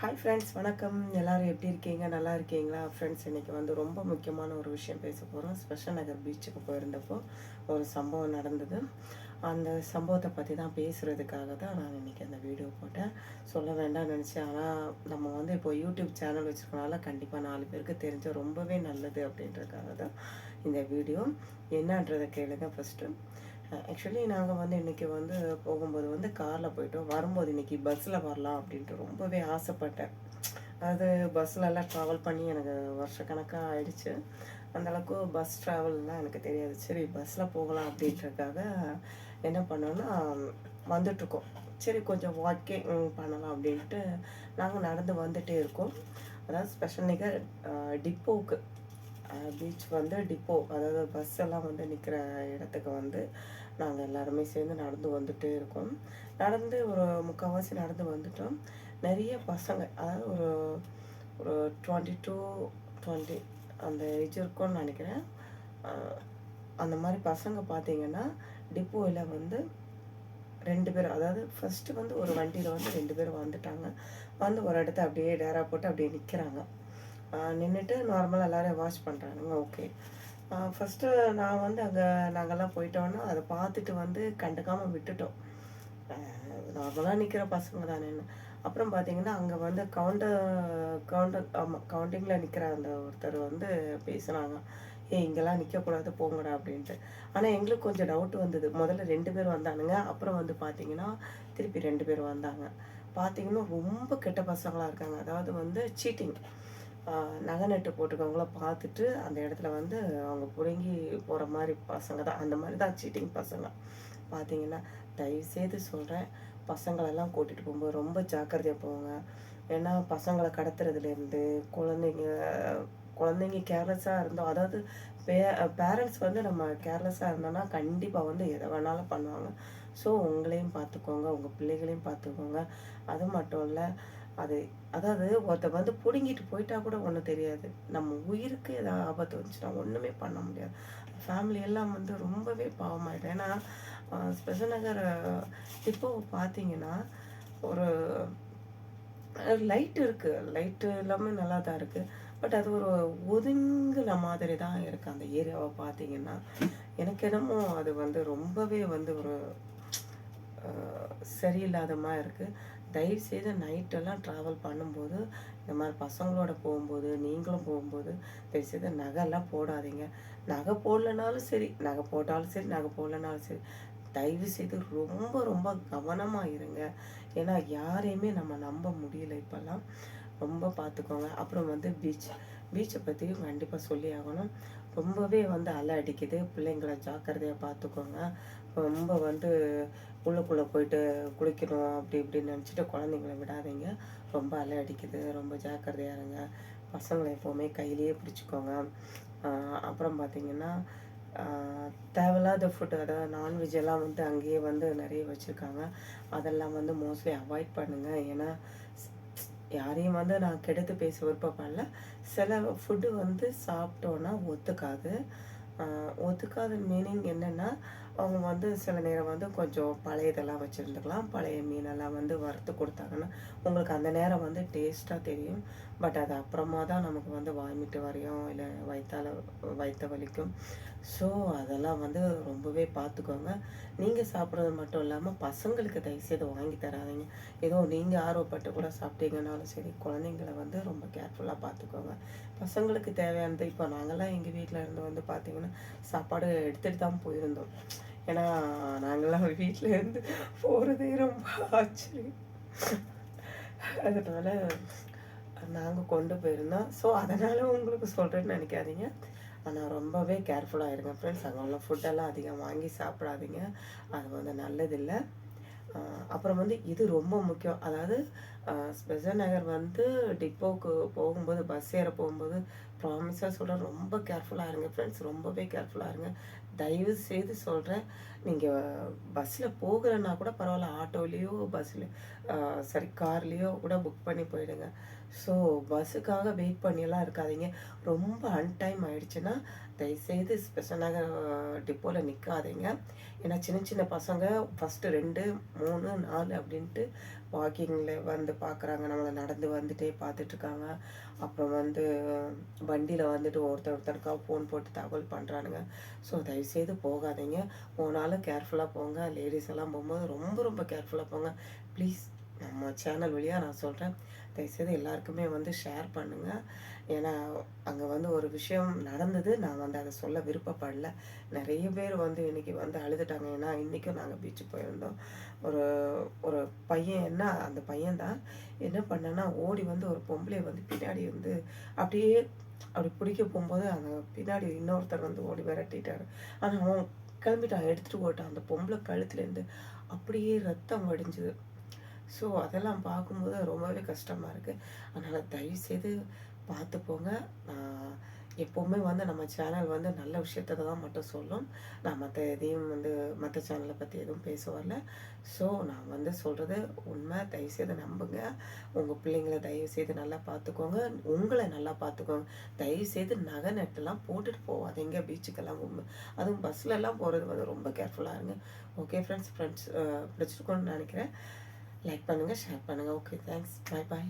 Hi friends வணக்கம். எல்லாரும் எப்படி இருக்கீங்க? நல்லா இருக்கீங்களா? ஃப்ரெண்ட்ஸ் இன்றைக்கி வந்து ரொம்ப முக்கியமான ஒரு விஷயம் பேச போகிறோம் ஸ்பெஷல் நகர் பீச்சுக்கு போயிருந்தப்போ ஒரு சம்பவம் நடந்தது. அந்த சம்பவத்தை பற்றி தான் பேசுகிறதுக்காக தான் நான் இன்னைக்கு அந்த வீடியோ போட்டேன். சொல்ல வேண்டாம்னு நினச்சேன். ஆனால் நம்ம வந்து இப்போ யூடியூப் சேனல் வச்சுருக்கனால கண்டிப்பாக நாலு பேருக்கு தெரிஞ்ச ரொம்பவே நல்லது அப்படின்றதுக்காக தான் இந்த வீடியோ. என்னன்றதை கேளுங்க ஃபஸ்ட்டு ஆக்சுவலி நாங்கள் வந்து இன்றைக்கி வந்து போகும்போது வந்து காரில் போயிட்டோம். வரும்போது இன்றைக்கி பஸ்ஸில் வரலாம் அப்படின்ட்டு ரொம்பவே ஆசைப்பட்டேன். அது பஸ்லலாம் ட்ராவல் பண்ணி எனக்கு வருஷக்கணக்காக ஆயிடுச்சு. அந்தளவுக்கு பஸ் ட்ராவல்லாம் எனக்கு தெரியாது. சரி பஸ்ஸில் போகலாம் அப்படின்றக்காக என்ன பண்ணோன்னா வந்துட்ருக்கோம் சரி கொஞ்சம் வாக்கிங் பண்ணலாம் அப்படின்ட்டு நாங்கள் நடந்து வந்துகிட்டே இருக்கோம். அதாவது ஸ்பெஷல் நிகர் டிப்போவுக்கு பீச் வந்து டிப்போ அதாவது பஸ் எல்லாம் வந்து நிற்கிற இடத்துக்கு வந்து நாங்கள் எல்லாருமே சேர்ந்து நடந்து வந்துகிட்டே இருக்கோம். நடந்து ஒரு முக்கால்வாசி நடந்து வந்துட்டோம். நிறைய பசங்க அதாவது ஒரு ஒரு டுவெண்ட்டி டூ டுவெண்ட்டி அந்த ஏஜ் இருக்கும்னு நினைக்கிறேன். அந்த மாதிரி பசங்க பார்த்தீங்கன்னா டிப்போவில் வந்து ரெண்டு பேர் அதாவது ஃபஸ்ட்டு வந்து ஒரு வண்டியில் வந்து ரெண்டு பேர் வந்துட்டாங்க. வந்து ஒரு இடத்த அப்படியே டேரா போட்டு அப்படியே நிற்கிறாங்க நின்றுட்டு நார்மலாக எல்லோரையும் வாஷ் பண்ணுறானுங்க ஓகே ஃபஸ்ட்டு நான் வந்து அங்கே நாங்கள்லாம் போயிட்டோன்னா அதை பார்த்துட்டு வந்து கண்டுக்காமல் விட்டுட்டோம். நார்மலாக நிற்கிற பசங்க தானேன்னு அப்புறம் பார்த்தீங்கன்னா அங்கே வந்து கவுண்டர் கவுண்டர் ஆமாம் கவுண்டிங்கில் நிற்கிற அந்த ஒருத்தர் வந்து பேசுனாங்க. ஏ இங்கெல்லாம் நிற்கக்கூடாது போங்கடா அப்படின்ட்டு. ஆனால் எங்களுக்கு கொஞ்சம் டவுட் வந்தது. முதல்ல ரெண்டு பேர் வந்தானுங்க. அப்புறம் வந்து பார்த்தீங்கன்னா திருப்பி ரெண்டு பேர் வந்தாங்க. பார்த்தீங்கன்னா ரொம்ப கெட்ட பசங்களாக இருக்காங்க. அதாவது வந்து சீட்டிங் நகை நட்டு போட்டுக்கவங்கள பார்த்துட்டு அந்த இடத்துல வந்து அவங்க பிடுங்கி போகிற மாதிரி பசங்க தான். அந்த மாதிரி தான் சீட்டிங் பசங்க. பார்த்தீங்கன்னா தயவுசெய்து சொல்கிறேன் பசங்களெல்லாம் கூட்டிகிட்டு போகும்போது ரொம்ப ஜாக்கிரதையாக போங்க. ஏன்னா பசங்களை கடத்துறதுலேருந்து குழந்தைங்க குழந்தைங்க கேர்லெஸ்ஸாக இருந்தோம் அதாவது பே பேரண்ட்ஸ் வந்து நம்ம கேர்லெஸ்ஸாக இருந்தோம்னா கண்டிப்பாக வந்து எதை வேணாலும் பண்ணுவாங்க. ஸோ உங்களையும் பார்த்துக்கோங்க உங்கள் பிள்ளைகளையும் பார்த்துக்கோங்க. அது மட்டும் இல்லை அது அதாவது ஒருத்தர் வந்து பிடுங்கிட்டு போயிட்டா கூட ஒன்றும் தெரியாது. நம்ம உயிருக்கு ஏதாவது ஆபத்து வந்துச்சுன்னா ஒன்றுமே பண்ண முடியாது. ஃபேமிலி எல்லாம் வந்து ரொம்பவே பாவமாயிடும். ஏன்னா ஸ்பெஷல் நகர் இப்போ பார்த்தீங்கன்னா ஒரு லைட் இருக்குது லைட்டு எல்லாமே நல்லா தான் இருக்குது பட் அது ஒரு ஒதுங்குன மாதிரி தான் இருக்குது அந்த ஏரியாவை பார்த்தீங்கன்னா எனக்கு என்னமோ அது வந்து ரொம்பவே வந்து ஒரு சரியில்லாத மாதிரி இருக்குது தயவு செய்து நைட்டெல்லாம் ட்ராவல் பண்ணும்போது இந்த மாதிரி பசங்களோட போகும்போது நீங்களும் போகும்போது தயவு செய்து நகைலாம் போடாதீங்க. நகை போடலனாலும் சரி நகை போட்டாலும் சரி நகை போடலனாலும் சரி தயவு செய்து ரொம்ப ரொம்ப கவனமாக இருங்க. ஏன்னா யாரையுமே நம்ம நம்ப முடியல இப்போல்லாம். ரொம்ப பார்த்துக்கோங்க அப்புறம் வந்து பீச் பீச்சை பற்றியும் கண்டிப்பாக சொல்லி ஆகணும். ரொம்பவே வந்து அலை அடிக்குது. பிள்ளைங்களை ஜாக்கிரதையாக பார்த்துக்கோங்க ரொம்ப வந்து உள்ளுக்குள்ளே போயிட்டு குளிக்கணும் அப்படி இப்படின்னு நினச்சிட்டு குழந்தைங்கள விடாதீங்க. ரொம்ப அலை அடிக்குது. ரொம்ப ஜாக்கிரதையாக இருங்க. பசங்களை எப்போவுமே கையிலேயே பிடிச்சிக்கோங்க. அப்புறம் பார்த்திங்கன்னா தேவையில்லாத ஃபுட்டு அதாவது நான்வெஜ் எல்லாம் வந்து அங்கேயே வந்து நிறைய வச்சுருக்காங்க. அதெல்லாம் வந்து மோஸ்ட்லி அவாய்ட் பண்ணுங்கள் ஏன்னா யாரையும் வந்து நான் கெடுத்து பேச விருப்பப்படல. சில ஃபுட்டு வந்து சாப்பிட்டோன்னா ஒத்துக்காது. ஒத்துக்காத மீனிங் என்னென்னா அவங்க வந்து சில நேரம் வந்து கொஞ்சம் பழையதெல்லாம் வச்சுருந்துக்கலாம். பழைய மீனெல்லாம் வந்து வறுத்து கொடுத்தாங்கன்னா உங்களுக்கு அந்த நேரம் வந்து டேஸ்ட்டாக தெரியும். பட் அது அப்புறமா தான் நமக்கு வந்து வாமிட்டு வரையும் இல்லை வயிற்றால் வயிற்ற வலிக்கும். ஸோ அதெல்லாம் வந்து ரொம்பவே பார்த்துக்கோங்க. நீங்கள் சாப்பிட்றது மட்டும் இல்லாமல் பசங்களுக்கு தயவுசெய்து வாங்கி தராதீங்க. ஏதோ நீங்கள் ஆர்வப்பட்டு கூட சாப்பிட்டீங்கனாலும் சரி குழந்தைங்கள வந்து ரொம்ப கேர்ஃபுல்லாக பார்த்துக்கோங்க. பசங்களுக்கு தேவையானது இப்போ நாங்கள்லாம் எங்கள் வீட்டில் இருந்து வந்து பார்த்திங்கன்னா சாப்பாடு எடுத்துகிட்டு தான் போயிருந்தோம். ஏன்னா நாங்கள்லாம் வீட்டிலேருந்து போகிறதே ரொம்ப ஆச்சரியம். அதனால் நாங்கள் கொண்டு போயிருந்தோம். ஸோ அதனால் உங்களுக்கு சொல்கிறேன்னு நினைக்காதீங்க. ஆனால் ரொம்பவே கேர்ஃபுல்லாக இருங்க ஃப்ரெண்ட்ஸ் அங்கே உள்ள ஃபுட்டெல்லாம் அதிகம் வாங்கி சாப்பிடாதீங்க. அது வந்து நல்லதில்லை. அப்புறம் வந்து இது ரொம்ப முக்கியம். அதாவது ஸ்பெஷல் நகர் வந்து டிப்போக்கு போகும்போது பஸ் ஏற போகும்போது ப்ராமிஸாக சொல்கிறேன் ரொம்ப கேர்ஃபுல்லாக இருங்க ஃப்ரெண்ட்ஸ் ரொம்பவே கேர்ஃபுல்லாக இருங்க. தயவு செய்து சொல்கிறேன் நீங்கள் பஸ்ஸில் போகிறன்னா கூட பரவாயில்ல ஆட்டோலேயோ பஸ்ஸில் சாரி கார்லேயோ கூட புக் பண்ணி போயிடுங்க. ஸோ பஸ்ஸுக்காக வெயிட் பண்ணியெல்லாம் இருக்காதீங்க. ரொம்ப அன்டைம் ஆயிடுச்சுன்னா தயவுசெய்து ஸ்பெஷலாக டிப்போவில் நிற்காதீங்க ஏன்னா சின்ன சின்ன பசங்க ஃபஸ்ட்டு ரெண்டு மூணு நாலு அப்படின்ட்டு வாக்கிங்கில் வந்து பார்க்குறாங்க நம்மளை நடந்து வந்துட்டே பார்த்துட்ருக்காங்க அப்புறம் வந்து வண்டியில் வந்துட்டு ஒருத்தர் ஒருத்தருக்காக ஃபோன் போட்டு தகவல் பண்ணுறானுங்க ஸோ தயவுசெய்து போகாதீங்க. போனாலும் கேர்ஃபுல்லாக போங்க. லேடிஸ் எல்லாம் போகும்போது ரொம்ப ரொம்ப கேர்ஃபுல்லாக போங்க. ப்ளீஸ் நம்ம சேனல் வழியாக நான் சொல்கிறேன் தயவுசெய்து எல்லாருக்குமே வந்து ஷேர் பண்ணுங்கள் ஏன்னா அங்கே வந்து ஒரு விஷயம் நடந்தது. நான் வந்து அதை சொல்ல விருப்பப்படல. நிறைய பேர் வந்து இன்றைக்கி வந்து அழுதுட்டாங்க. ஏன்னா இன்றைக்கும் நாங்கள் பீச்சுக்கு போயிருந்தோம். ஒரு ஒரு பையன் என்ன அந்த பையன் தான் என்ன பண்ணேன்னா ஓடி வந்து ஒரு பொம்பளை வந்து பின்னாடி வந்து அப்படியே அப்படி பிடிக்க போகும்போது அந்த பின்னாடி இன்னொருத்தர் வந்து ஓடி விரட்டிட்டார். ஆனால் அவன் கிளம்பிட்டான். எடுத்துகிட்டு போட்டான் அந்த பொம்பளை கழுத்துலேருந்து அப்படியே ரத்தம் வடிஞ்சுது. ஸோ அதெல்லாம் பார்க்கும்போது ரொம்பவே கஷ்டமாக இருக்குது அதனால் தயவுசெய்து பார்த்துப்போங்க நான் எப்போவுமே வந்து நம்ம சேனல் வந்து நல்ல விஷயத்தை தான் மட்டும் சொல்லும். நான் மற்ற எதையும் வந்து மற்ற சேனலை பற்றி எதுவும் பேச வரல. ஸோ நான் வந்து சொல்கிறது உண்மை. தயவுசெய்து நம்புங்க. உங்கள் பிள்ளைங்களை தயவுசெய்து நல்லா பார்த்துக்கோங்க. உங்களை நல்லா பார்த்துக்கோங்க. தயவுசெய்து நகை நெட்டெல்லாம் போட்டுட்டு போகாதீங்க. பீச்சுக்கெல்லாம் அதுவும் பஸ்லலாம் போகிறது வந்து ரொம்ப கேர்ஃபுல்லாக இருங்க. ஓகே ஃப்ரெண்ட்ஸ் ஃப்ரெண்ட்ஸ் பிடிச்சிருக்கோன்னு நினைக்கிறேன். லைக் பண்ணுங்கள் ஷேர் பண்ணுங்கள் ஓகே தேங்க்ஸ் பாய் பாய்